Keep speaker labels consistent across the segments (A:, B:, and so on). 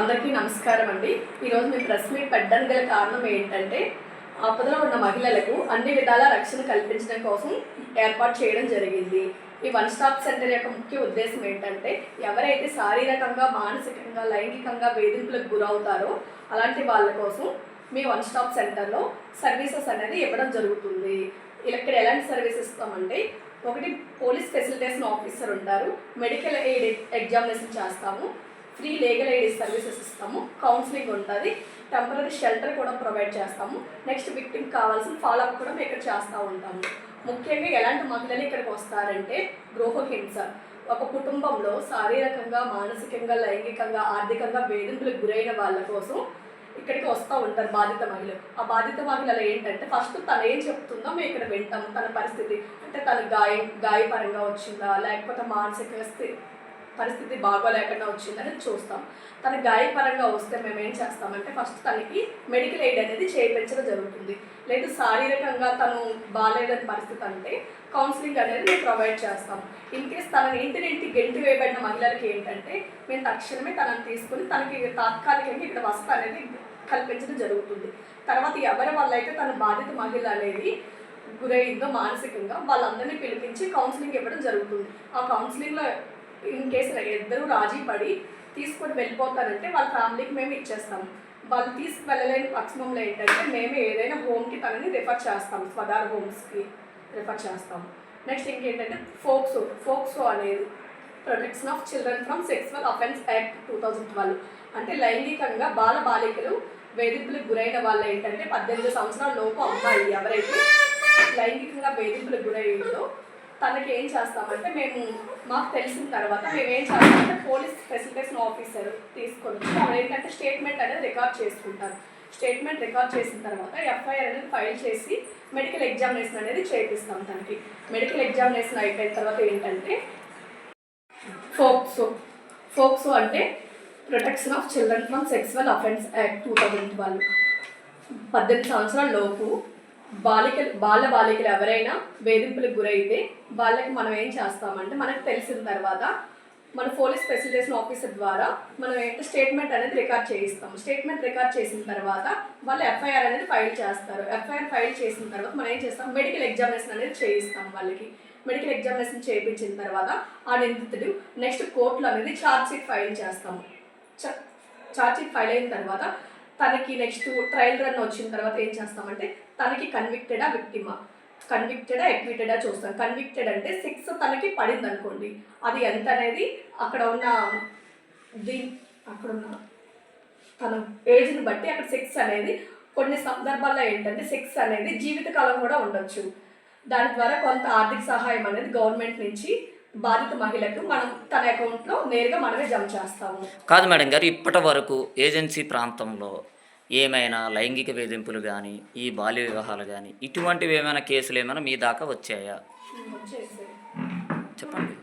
A: అందరికీ నమస్కారం అండి. ఈరోజు మేము ప్రెస్ మీట్ పెట్టడానికి గల కారణం ఏంటంటే ఆపదలో ఉన్న మహిళలకు అన్ని విధాల రక్షణ కల్పించడం కోసం ఏర్పాటు చేయడం జరిగింది. ఈ వన్ స్టాప్ సెంటర్ యొక్క ముఖ్య ఉద్దేశం ఏంటంటే ఎవరైతే శారీరకంగా మానసికంగా లైంగికంగా వేధింపులకు గురవుతారో అలాంటి వాళ్ళ కోసం మీ వన్ స్టాప్ సెంటర్లో సర్వీసెస్ అనేది ఇవ్వడం జరుగుతుంది. ఇక్కడ ఎలాంటి సర్వీసెస్ ఇస్తామంటే ఒకటి పోలీస్ ఫెసిలిటేషన్ ఆఫీసర్ ఉంటారు. మెడికల్ ఎయిడ్ ఎగ్జామినేషన్ చేస్తాము. ఫ్రీ లీగల్ ఎయిడ్ సర్వీసెస్ ఇస్తాము కౌన్సిలింగ్ ఉంటుంది టెంపరీ షెల్టర్ కూడా ప్రొవైడ్ చేస్తాము. నెక్స్ట్ విక్టిమ్ కావాల్సిన ఫాలోఅప్ కూడా మేము ఇక్కడ చేస్తూ ఉంటాము. ముఖ్యంగా ఎలాంటి మహిళలు ఇక్కడికి వస్తారంటే గృహహింస ఒక కుటుంబంలో శారీరకంగా మానసికంగా లైంగికంగా ఆర్థికంగా వేధింపులకు గురైన వాళ్ళ కోసం ఇక్కడికి వస్తూ ఉంటారు బాధిత మహిళలు. ఆ బాధిత మహిళలు ఏంటంటే ఫస్ట్ తను ఏం చెప్తుందో మేము ఇక్కడ వింటాము. తన పరిస్థితి అంటే తన గాయం గాయపరంగా వచ్చిందా లేకపోతే మానసిక స్థితి పరిస్థితి బాగోలేకుండా వచ్చిందని చూస్తాం. తన గాయపరంగా వస్తే మేము ఏం చేస్తామంటే ఫస్ట్ తనకి మెడికల్ ఎయిడ్ అనేది చేయించడం జరుగుతుంది. లేదు శారీరకంగా తను బాగాలేదని పరిస్థితి అంటే కౌన్సిలింగ్ అనేది మేము ప్రొవైడ్ చేస్తాం. ఇన్ కేస్ తనని ఇంటి ఇంటి గెంటి వేయబడిన మహిళలకి ఏంటంటే మేము తక్షణమే తనని తీసుకుని తనకి తాత్కాలికంగా ఇక్కడ వస్తా అనేది కల్పించడం జరుగుతుంది. తర్వాత ఎవరి వల్ల అయితే తన బాధిత మహిళ అనేది గురైందో మానసికంగా వాళ్ళందరినీ పిలిపించి కౌన్సిలింగ్ ఇవ్వడం జరుగుతుంది. ఆ కౌన్సిలింగ్లో ఇన్ కేసు ఇద్దరు రాజీ పడి తీసుకొని వెళ్ళిపోతారంటే వాళ్ళ ఫ్యామిలీకి మేము ఇచ్చేస్తాం. వాళ్ళు తీసుకు వెళ్ళలేని పక్షంలో ఏంటంటే మేము ఏదైనా హోమ్కి తనని రిఫర్ చేస్తాం. స్వదార్ హోమ్స్కి రిఫర్ చేస్తాం. నెక్స్ట్ ఇంకేంటంటే ఫోక్సో ఫోక్సో అనేది protection of children from sexual offence act two thousand twelve. అంటే లైంగికంగా బాల బాలికలు వేధింపులకు గురైన వాళ్ళు ఏంటంటే పద్దెనిమిది సంవత్సరాల లోపు అమ్మాయి ఎవరైతే లైంగికంగా వేధింపులకు గురయ్యిందో తనకి ఏం చేస్తామంటే మేము మాకు తెలిసిన తర్వాత మేము ఏం చేస్తామంటే పోలీస్ ఫెసిలిటేషన్ ఆఫీసర్ తీసుకొని వాళ్ళు ఏంటంటే స్టేట్మెంట్ అనేది రికార్డ్ చేసుకుంటారు. స్టేట్మెంట్ రికార్డ్ చేసిన తర్వాత ఎఫ్ఐఆర్ అనేది ఫైల్ చేసి మెడికల్ ఎగ్జామినేషన్ అనేది చేపిస్తాం తనకి. మెడికల్ ఎగ్జామినేషన్ అయిపోయిన తర్వాత ఏంటంటే ఫోక్సో. ఫోక్సో అంటే protection of children from sexual offence act two thousand twelve. పద్దెనిమిది సంవత్సరాల లోపు బాలికలు బాల బాలికలు ఎవరైనా వేధింపులకు గురైతే వాళ్ళకి మనం ఏం చేస్తామంటే మనకు తెలిసిన తర్వాత మన పోలీస్ స్పెషలైజేషన్ ఆఫీసర్ ద్వారా మనం ఏంటంటే స్టేట్మెంట్ అనేది రికార్డ్ చేయిస్తాం స్టేట్మెంట్ రికార్డ్ చేసిన తర్వాత వాళ్ళు ఎఫ్ఐఆర్ అనేది ఫైల్ చేస్తారు. ఎఫ్ఐఆర్ ఫైల్ చేసిన తర్వాత మనం ఏం చేస్తాం? మెడికల్ ఎగ్జామినేషన్ అనేది చేయిస్తాం వాళ్ళకి. మెడికల్ ఎగ్జామినేషన్ చేయించిన తర్వాత ఆ నిందితుడు నెక్స్ట్ కోర్టులో అనేది ఛార్జ్షీట్ ఫైల్ చేస్తాము. ఛార్జ్షీట్ ఫైల్ అయిన తర్వాత తనకి నెక్స్ట్ ట్రయల్ రన్ వచ్చిన తర్వాత ఏం చేస్తామంటే తనకి కన్విక్టెడా విక్టిమా కన్విక్టెడా ఎక్విటెడా చూస్తాం. కన్విక్టెడ్ అంటే సిక్స్ తనకి పడింది అనుకోండి అది ఎంత అనేది అక్కడ ఉన్న దీ అక్కడ ఉన్న తన ఏజ్ని బట్టి అక్కడ సెక్స్ అనేది కొన్ని సందర్భాల్లో ఏంటంటే సెక్స్ అనేది జీవితకాలం కూడా ఉండొచ్చు. దాని ద్వారా కొంత ఆర్థిక సహాయం అనేది గవర్నమెంట్ నుంచి బాధిత మహిళకు మనం తన అకౌంట్లో నేరుగా మనమే జమ చేస్తాము.
B: కాదు మేడం గారు ఇప్పటి వరకు ఏజెన్సీ ప్రాంతంలో ఏమైనా లైంగిక వేధింపులు కానీ ఈ బాల్య వివాహాలు కానీ ఇటువంటివి ఏమైనా కేసులు ఏమైనా మీ దాకా వచ్చాయా? చెప్పండి.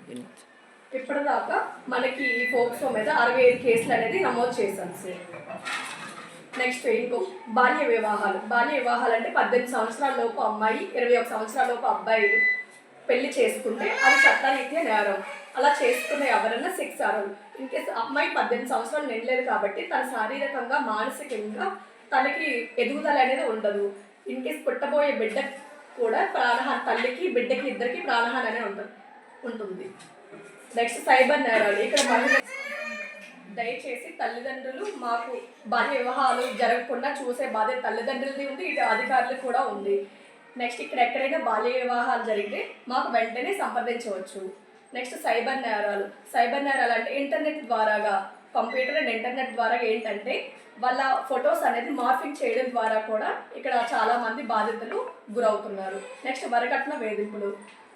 A: ఇప్పటిదాకా మనకి ఈ ఫోక్సో మీద అరవై ఐదు కేసులు అనేది నమోదు చేశాను సార్. నెక్స్ట్ ఇంకో బాల్య వివాహాలు. బాల్య వివాహాలు అంటే పద్దెనిమిది సంవత్సరాల లోపు అమ్మాయి ఇరవై ఒక సంవత్సరాల లోపు అబ్బాయిలు పెళ్ళి చేసుకుంటే అది చట్టరీత్యా నేరం. అలా చేసుకునే ఎవరైనా సెక్స్ ఇన్ అమ్మాయి పద్దెనిమిది సంవత్సరాలు నిండలేదు కాబట్టి తన శారీరకంగా మానసికంగా తనకి ఎదుగుదల అనేది ఉండదు. ఇన్కేస్ పుట్టబోయే బిడ్డ కూడా ప్రాణహాని తల్లికి బిడ్డకి ఇద్దరికి ప్రాణహాని అనేది ఉంటుంది ఉంటుంది. నెక్స్ట్ సైబర్ నేరాలు. ఇక్కడ మహిళ దయచేసి తల్లిదండ్రులు మాకు బాల్య వివాహాలు జరగకుండా చూసే బాధ్యత తల్లిదండ్రులది ఉంది ఇటు అధికారులకు కూడా ఉంది. నెక్స్ట్ ఇక్కడ ఎక్కడైనా బాల్య వివాహాలు జరిగితే మాకు వెంటనే సంప్రదించవచ్చు. నెక్స్ట్ సైబర్ నేరాలు. సైబర్ నేరాలు అంటే ఇంటర్నెట్ ద్వారాగా కంప్యూటర్ అండ్ ఇంటర్నెట్ ద్వారా ఏంటంటే వాళ్ళ ఫొటోస్ అనేది మార్ఫింగ్ చేయడం ద్వారా కూడా ఇక్కడ చాలా మంది బాధితులు గురవుతున్నారు. నెక్స్ట్ వరకట్న వేధింపులు.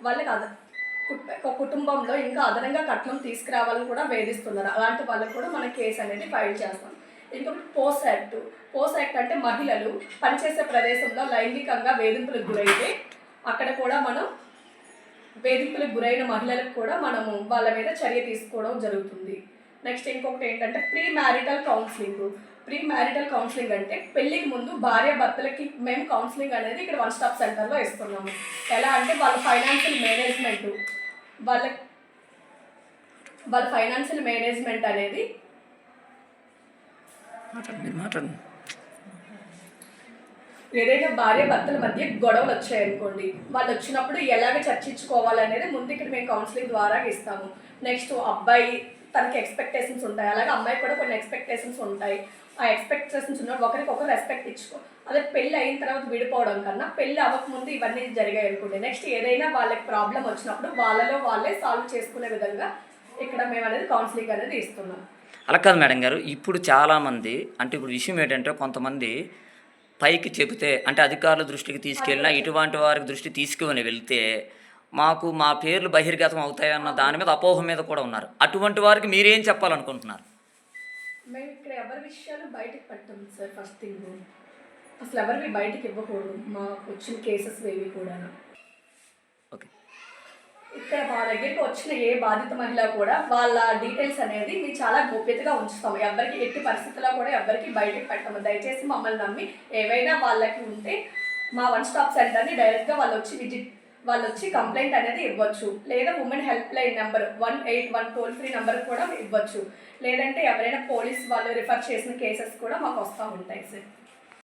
A: వాళ్ళకి అద కుటుంబంలో ఇంకా అదనంగా కట్నం తీసుకురావాలని కూడా వేధిస్తున్నారు. అలాంటి వాళ్ళకి కూడా మనం కేసు అనేది ఫైల్ చేస్తాం. ఇంకొకటి పోస్ యాక్ట్. పోస్ యాక్ట్ అంటే మహిళలు పనిచేసే ప్రదేశంలో లైంగికంగా వేధింపులకు గురైతే అక్కడ కూడా మనం వేధింపులకు గురైన మహిళలకు కూడా మనము వాళ్ళ మీద చర్య తీసుకోవడం జరుగుతుంది. నెక్స్ట్ ఇంకొకటి ఏంటంటే pre marital counselling pre marital counselling అంటే పెళ్ళికి ముందు భార్య భర్తలకి మేము కౌన్సిలింగ్ అనేది ఇక్కడ వన్ స్టాప్ సెంటర్లో ఇస్తున్నాము. ఎలా అంటే వాళ్ళ ఫైనాన్షియల్ మేనేజ్మెంట్ వాళ్ళ వాళ్ళ ఫైనాన్షియల్ మేనేజ్మెంట్ అనేది
B: మాట్లాడండి మాట్లాడండి.
A: ఏదైనా భార్య భర్తల మధ్య గొడవలు వచ్చాయనుకోండి వాళ్ళు వచ్చినప్పుడు ఎలాగ చర్చించుకోవాలనేది ముందు ఇక్కడ మేము కౌన్సిలింగ్ ద్వారా ఇస్తాము. నెక్స్ట్ అబ్బాయి తనకి ఎక్స్పెక్టేషన్స్ ఉంటాయి అలాగే అమ్మాయి కూడా కొన్ని ఎక్స్పెక్టేషన్స్ ఉంటాయి. ఆ ఎక్స్పెక్టేషన్స్ ఉన్నప్పుడు ఒకరికి ఒకరు రెస్పెక్ట్ ఇచ్చుకో. అదే పెళ్ళి అయిన తర్వాత విడిపోవడం కన్నా పెళ్ళి అవ్వకముందు ఇవన్నీ జరిగాయి అనుకోండి నెక్స్ట్ ఏదైనా వాళ్ళకి ప్రాబ్లం వచ్చినప్పుడు వాళ్ళలో వాళ్ళే సాల్వ్ చేసుకునే విధంగా ఇక్కడ మేము అనేది కౌన్సిలింగ్ అనేది ఇస్తున్నాం.
B: అలా కాదు మేడం గారు ఇప్పుడు చాలామంది అంటే ఇప్పుడు విషయం ఏంటంటే కొంతమంది పైకి చెబితే అంటే అధికారుల దృష్టికి తీసుకెళ్ళినా ఇటువంటి వారి దృష్టి తీసుకుని వెళ్తే మాకు మా పేర్లు బహిర్గతం అవుతాయన్న దాని మీద అపోహ మీద కూడా ఉన్నారు. అటువంటి వారికి మీరేం చెప్పాలనుకుంటున్నారు?
A: మేము ఇక్కడ ఎవరి విషయాలు బయటకు పెట్టాం సార్ ఫస్ట్ థింగ్. అసలు ఎవరివి బయటకు ఇవ్వకూడదు. మాకు వచ్చిన కేసెస్ ఏవి కూడా ఇక్కడ మా దగ్గరికి వచ్చిన ఏ బాధిత మహిళ కూడా వాళ్ళ డీటెయిల్స్ అనేది మేము చాలా గోప్యతగా ఉంచుతాము. ఎవరికి ఎట్టి పరిస్థితుల్లో కూడా ఎవరికి బయటకు పెట్టము. దయచేసి మమ్మల్ని నమ్మి ఏవైనా వాళ్ళకి ఉంటే మా వన్ స్టాప్ సెంటర్ని డైరెక్ట్గా వాళ్ళు వచ్చి విజిట్ వాళ్ళు వచ్చి కంప్లైంట్ అనేది ఇవ్వచ్చు. లేదా women helpline number one eight one toll free number కూడా ఇవ్వచ్చు. లేదంటే ఎవరైనా పోలీస్ వాళ్ళు రిఫర్ చేసిన కేసెస్ కూడా మాకు వస్తూ ఉంటాయి సార్